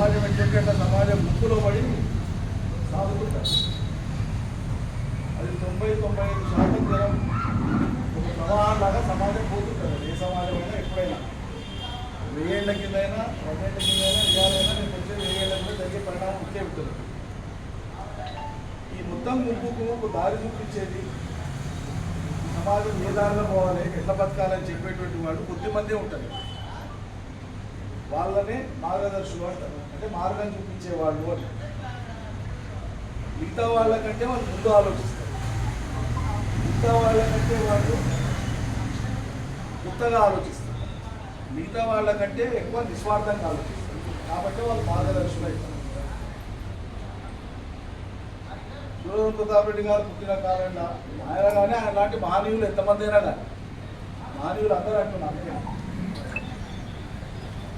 సమాజం ఎందుకంటే సమాజం ముక్కులో పడి సాగుతుంటారు. అది తొంభై తొంభై ఐదు శాతం జనం ఒక ప్రవాహంలాగా సమాజం పోతుంటారు. ఏ సమాజం అయినా ఎప్పుడైనా వెయ్యేళ్ళ కిందైనా రెండేళ్ళ కిందైనా ఇవాళైనా రేపు వచ్చే వెయ్యేళ్ళ కూడా జరిగే పరిణామం ఇట్లే ఉంటుంది. ఈ మొత్తం ముప్పుకు ఒక దారి చూపించేది సమాజం ఏ దారిలో పోవాలి ఎట్లా బతకాలని చెప్పేటువంటి వాళ్ళు కొద్దిమందే ఉంటారు. వాళ్ళనే మార్గదర్శులు అంటారు. అంటే మార్గం చూపించే వాళ్ళు అని. మిగతా వాళ్ళకంటే వాళ్ళు ముందు ఆలోచిస్తారు. మిగతా వాళ్ళకంటే వాళ్ళు కొత్తగా ఆలోచిస్తారు. మిగతా వాళ్ళకంటే ఎక్కువ నిస్వార్థంగా ఆలోచిస్తారు. కాబట్టి వాళ్ళు మార్గదర్శులు అవుతారు. సూర్య ప్రతాప్ రెడ్డి గారు పుట్టిన కాలంలో ఆయన కానీ ఆయన లాంటి మహనీయులు ఎంతమంది అయినా కానీ మహనీయులు అందరూ అంటున్నారు.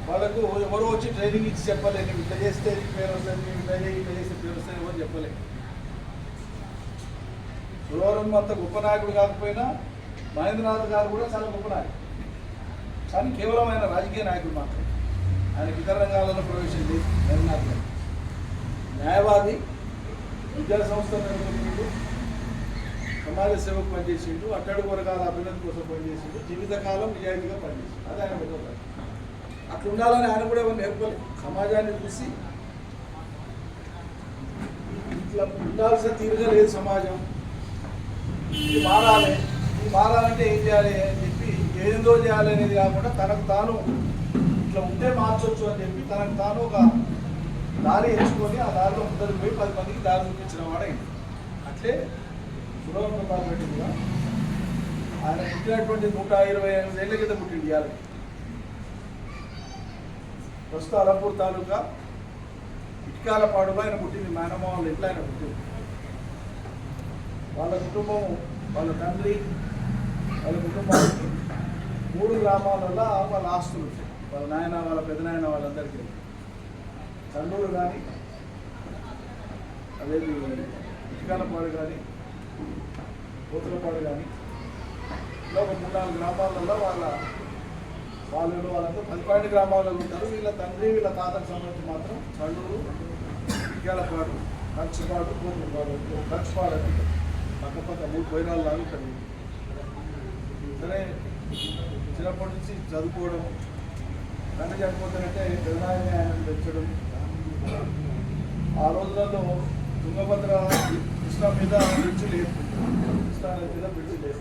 వాళ్ళకు ఎవరో వచ్చి ట్రైనింగ్ ఇచ్చి చెప్పలేదు. ఇట్లా చేస్తే నీకు పేరు వస్తుంది నీకు ఇట్లా చేయి ఇట్లా చేస్తే పేరు వస్తుంది ఎవరు చెప్పలేదు. సురవరం అంత గొప్ప నాయకుడు కాకపోయినా మహేంద్రనాథ్ గారు కూడా చాలా గొప్ప నాయకుడు. కానీ కేవలం ఆయన రాజకీయ నాయకుడు మాత్రమే. ఆయనకి ఇతర రంగాలలో ప్రవేశం లేదు మహేంద్రనాథ్ గారు. న్యాయవాది విద్యా సంస్థలు నెలకొల్పిండు సమాజ సేవకు పనిచేసిండు అట్టడుగు వర్గాల అభివృద్ధి కోసం పనిచేసిండు జీవితకాలం నిజాయితీగా పనిచేసిండు. అది ఆయన పెద్ద అట్లా ఉండాలని ఆయన కూడా ఎవరు నేర్పలేదు సమాజాన్ని చూసి ఇట్లా ఉండాల్సిన తీరుగా లేదు సమాజం. ఇది మారాలి. ఇది మారాలంటే ఏం చేయాలి అని చెప్పి ఏందో చేయాలి అనేది కాకుండా తనకు తాను ఇట్లా ఉంటే మార్చొచ్చు అని చెప్పి తనకు తాను ఒక దారి ఎంచుకొని ఆ దారిలో ముందరికి పోయి పది మందికి దారి చూపించిన వాడైంది అట్లే సురవరం ప్రతాప్ రెడ్డి కూడా ఆయన పుట్టినటువంటి నూట ఇరవై ఎనిమిది ఏళ్ళ కింద పుట్టింది ఇవాళ ప్రస్తుత అలంపూర్ తాలూకా ఇటుకాలపాడులో ఆయన పుట్టింది మేనమ్మ వాళ్ళ ఇంట్లో ఆయన పుట్టింది. వాళ్ళ కుటుంబం వాళ్ళ తండ్రి వాళ్ళ కుటుంబానికి మూడు గ్రామాలలో వాళ్ళ ఆస్తులు ఉంటాయి వాళ్ళ నాయన వాళ్ళ పెదనాయన వాళ్ళందరికీ. చండూరు కానీ అదేది ఇటుకాలపాడు కానీ కోతులపాడు కానీ ఇలా ఒక మూడు నాలుగు గ్రామాలలో వాళ్ళ వాళ్ళు వాళ్ళంతా పది పన్నెండు గ్రామాలలో ఉంటారు. వీళ్ళ తండ్రి వీళ్ళ తాతకు సంబంధించి మాత్రం చండూరు ఇటుకాలపాడు కంచుపాడు కోతులపాడు కంచుపాడు అని పక్క పక్క మూడు పోయినాలు లాగా ఉంటుంది సరే చిన్నప్పటి నుంచి చదువుకోవడం తండ్రి చనిపోతానంటే పెదనాయని ఆయన పెంచడం. ఆ రోజులలో తుంగభద్ర కృష్ణ మీద బ్రిడ్జ్ లేదు. కృష్ణా మీద బ్రిడ్జ్ లేదు.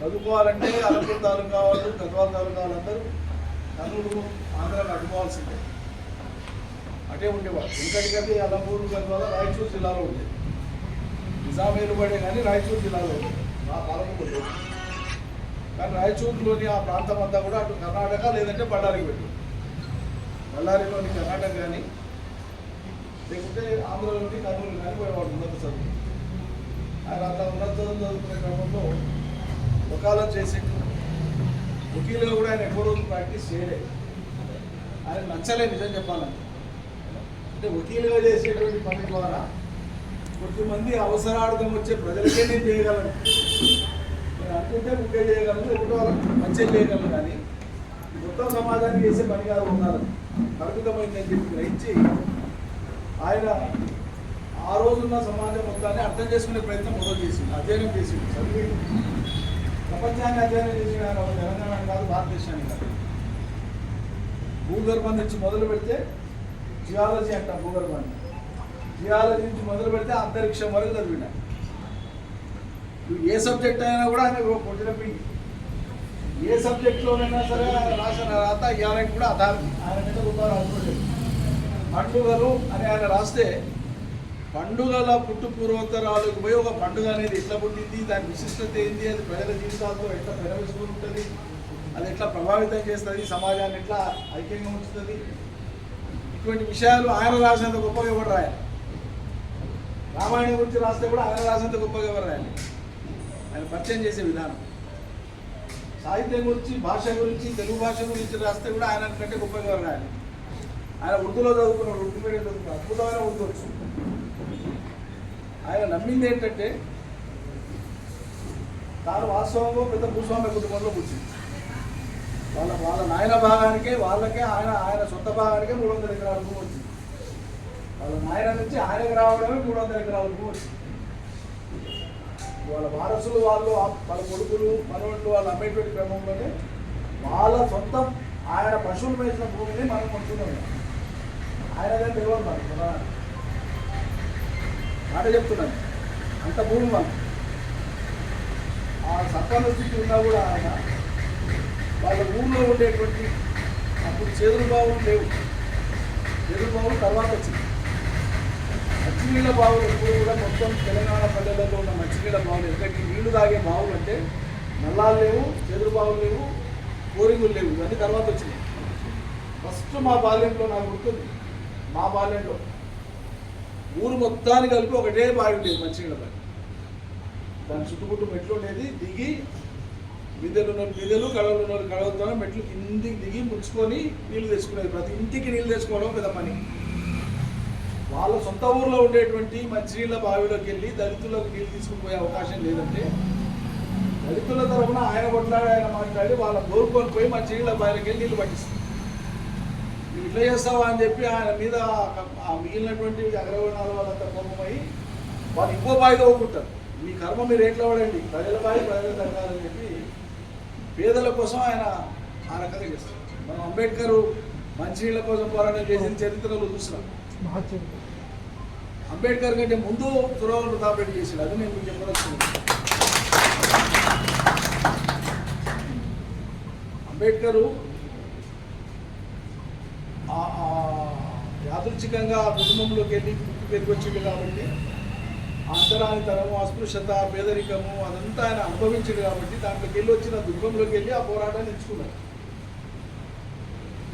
చదువుకోవాలంటే అనంతపురం తాలూకా వాళ్ళు గద్వాల తాలూకా వాళ్ళందరూ కర్నూలు ఆంధ్రాకి అడ్డుకోవాల్సిందే అటే ఉండేవాళ్ళు. ఎందుకంటే అలంపూర్ గద్వాల రాయచూరు జిల్లాలో ఉండేది. నిజామేలు పడే కానీ రాయచూరు జిల్లాలో ఉండేది. మా పాలనకు కానీ రాయచూరులోని ఆ ప్రాంతం అంతా కూడా అటు కర్ణాటక లేదంటే బళ్ళారికి పెట్టు బళ్ళారిలోని కర్ణాటక కానీ లేకుంటే ఆంధ్రలోని కర్నూలు కానీ పోయేవాడు ఉన్నత చదువు ఆయన అంత ఉన్నత చదువు చదువుకునే క్రమంలో ఒకాలో చేసిండు. వకీలుగా కూడా ఆయన ఎక్కువ రోజులు ప్రాక్టీస్ చేయలేదు ఆయన నచ్చలే నిజం చెప్పాలంటే. అంటే వకీలుగా చేసేటువంటి పని ద్వారా కొద్దిమంది అవసరార్థం వచ్చే ప్రజలకే నేను చేయగలను. నేను అనుకుంటే ముఖ్య చేయగలను లేకుంటే వాళ్ళకి మంచి చేయగలను కానీ మొత్తం సమాజానికి చేసే పని కాదు ఉన్నారు పరిమితమైందని చెప్పి గ్రహించి ఆయన ఆ రోజున్న సమాజం మొత్తాన్ని అర్థం చేసుకునే ప్రయత్నం మొదలు చేసింది అధ్యయనం చేసింది చదివి ప్రపంచాన్ని అధ్యయనం చేసిన ఆయన ఒక తెలంగాణ కాదు భారతదేశాన్ని కాదు. భూగర్భం నుంచి మొదలు పెడితే జియాలజీ అంట భూగర్భాన్ని జియాలజీ నుంచి మొదలు పెడితే అంతరిక్షం వరకు చదివిన. ఏ సబ్జెక్ట్ అయినా కూడా ఆయన కొట్టిన పిండి. ఏ సబ్జెక్ట్లోనైనా సరే ఆయన రాసిన రాత ఇవ్వాలని కూడా అధారం ఆయన మీద గొప్ప అనుకోలేదు పండుగలు అని ఆయన రాస్తే పండుగల పుట్టు పూర్వోత్తరాలకు పోయి ఒక పండుగ అనేది ఎట్లా పుట్టింది? దాని విశిష్టత ఏంది? అది ప్రజల జీవితాలతో ఎట్లా పెరవేసుకుని ఉంటుంది? అది ఎట్లా ప్రభావితం చేస్తుంది? సమాజాన్ని ఎట్లా ఐక్యంగా ఉంచుతుంది? ఇటువంటి విషయాలు ఆయన రాసినంత గొప్పగా ఎవరు రాయాలి? రామాయణం గురించి రాస్తే కూడా ఆయన రాసినంత గొప్పగా ఎవరు రాయాలి? ఆయన పరిచయం చేసే విధానం. సాహిత్యం గురించి భాష గురించి తెలుగు భాష గురించి రాస్తే కూడా ఆయన కంటే గొప్పగా ఎవరు రాయాలి? ఆయన ఉర్దూలో చదువుకున్నాడు ఉర్దూ మీడియం చదువుకున్నాడు. అద్భుతమైన ఉర్దూ వచ్చింది. ఆయన నమ్మింది ఏంటంటే తాను వాస్తవంలో పెద్ద భూస్వామ్య కుటుంబంలో కూర్చుంది వాళ్ళ వాళ్ళ నాయన భాగానికే వాళ్ళకే ఆయన ఆయన సొంత భాగానికే మూడు వందల ఎకరాల భూమి వచ్చింది. వాళ్ళ నాయన నుంచి ఆయనకు రావడమే మూడు వందల ఎకరాల భూమి వచ్చింది. వాళ్ళ వారసులు వాళ్ళు వాళ్ళ కొడుకులు మనవాళ్ళు వాళ్ళు అమ్మేటువంటి క్రమంలోనే వాళ్ళ సొంతం ఆయన పశువులు వేసిన భూమిని మనం కొంటున్నాం. ఆయన తెలియదు మనకు మన మాట చెప్తున్నాను అంత భూమి మనం ఆ సంపన్న స్థితి ఉన్నా కూడా ఆయన వాళ్ళ ఊళ్ళో ఉండేటువంటి అప్పుడు చేదురు బావులు లేవు. చేదురు బావులు తర్వాత వచ్చింది. మంచినీళ్ళ బావులు ఎప్పుడు కూడా మొత్తం తెలంగాణ పల్లెలలో ఉన్న మంచినీళ్ళ బావులు ఎందుకంటే నీళ్ళు తాగే బావులు అంటే నల్లాలు లేవు చెదురు బావులు లేవు బోరింగులు లేవు. ఇవన్నీ తర్వాత వచ్చినాయి. ఫస్ట్ మా బాల్యంలో నాకు గుర్తుంది. మా బాల్యంలో ఊరు మొత్తాన్ని కలిపి ఒకటే బావి ఉండేది మంచినీళ్ళ బావి. దాని చుట్టుముట్టు మెట్లు ఉండేది దిగి బిందెలు ఉన్న బిందెలు కడవలు ఉన్న కడవలతో మెట్లు కిందికి దిగి ముంచుకొని నీళ్ళు తెచ్చుకునేది. ప్రతి ఇంటికి నీళ్ళు తెచ్చుకోవడం పెద్ద పని. వాళ్ళ సొంత ఊర్లో ఉండేటువంటి మంచినీళ్ళ బావిలోకి వెళ్ళి దళితులకు నీళ్ళు తీసుకుని పోయే అవకాశం లేదంటే దళితుల తరఫున ఆయన కొట్లాడి ఆయన మాట్లాడి వాళ్ళ కోరుకొని పోయి మంచినీళ్ళ బావిలోకి వెళ్ళి నీళ్ళు పట్టిస్తారు. ఇట్లా చేస్తావా అని చెప్పి ఆయన మీద ఆ- మిగిలినటువంటి అగ్రవర్ణాల వాళ్ళంతా కోపమై వాళ్ళు ఇంకో బావి తవ్వుకుంటారు మీ కర్మ మీరు ఎట్లా పడండి. ప్రజల బాయి ప్రజలు తగ్గాలని చెప్పి పేదల కోసం ఆయన ఆ రకంగా చేస్తారు. మనం అంబేద్కర్ మంచినీళ్ళ కోసం పోరాటం చేసిన చరిత్రలో చూసినాం. అంబేద్కర్ కంటే ముందు తురవలు ప్రతాపరెడ్డి చేశాడు. అది నేను మీకు చెప్పదలుచుకున్నాను అంబేద్కరు ఆ- ఆ యాదృచ్ఛికంగా ఆ కుటుంబంలోకి వెళ్ళి పుట్టి పెరిగొచ్చింది కాబట్టి ఆ అంతరానితనము అస్పృశ్యత పేదరికము అదంతా ఆయన అనుభవించాడు కాబట్టి దాంట్లోకి వెళ్ళి వచ్చిన దుర్గంలోకి వెళ్ళి ఆ పోరాటాన్ని ఎంచుకున్నాడు.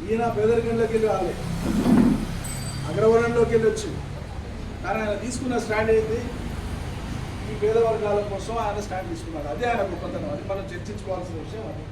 ఈయన పేదరికంలోకి వెళ్ళి రాలే. అగ్రవర్ణంలోకి వెళ్ళి వచ్చింది కానీ ఆయన తీసుకున్న స్టాండ్ ఏంటి ఈ పేదవర్గాల కోసం ఆయన స్టాండ్ తీసుకున్నాడు. అదే ఆయన గొప్పతనం. అది మనం చర్చించుకోవాల్సిన విషయం అది.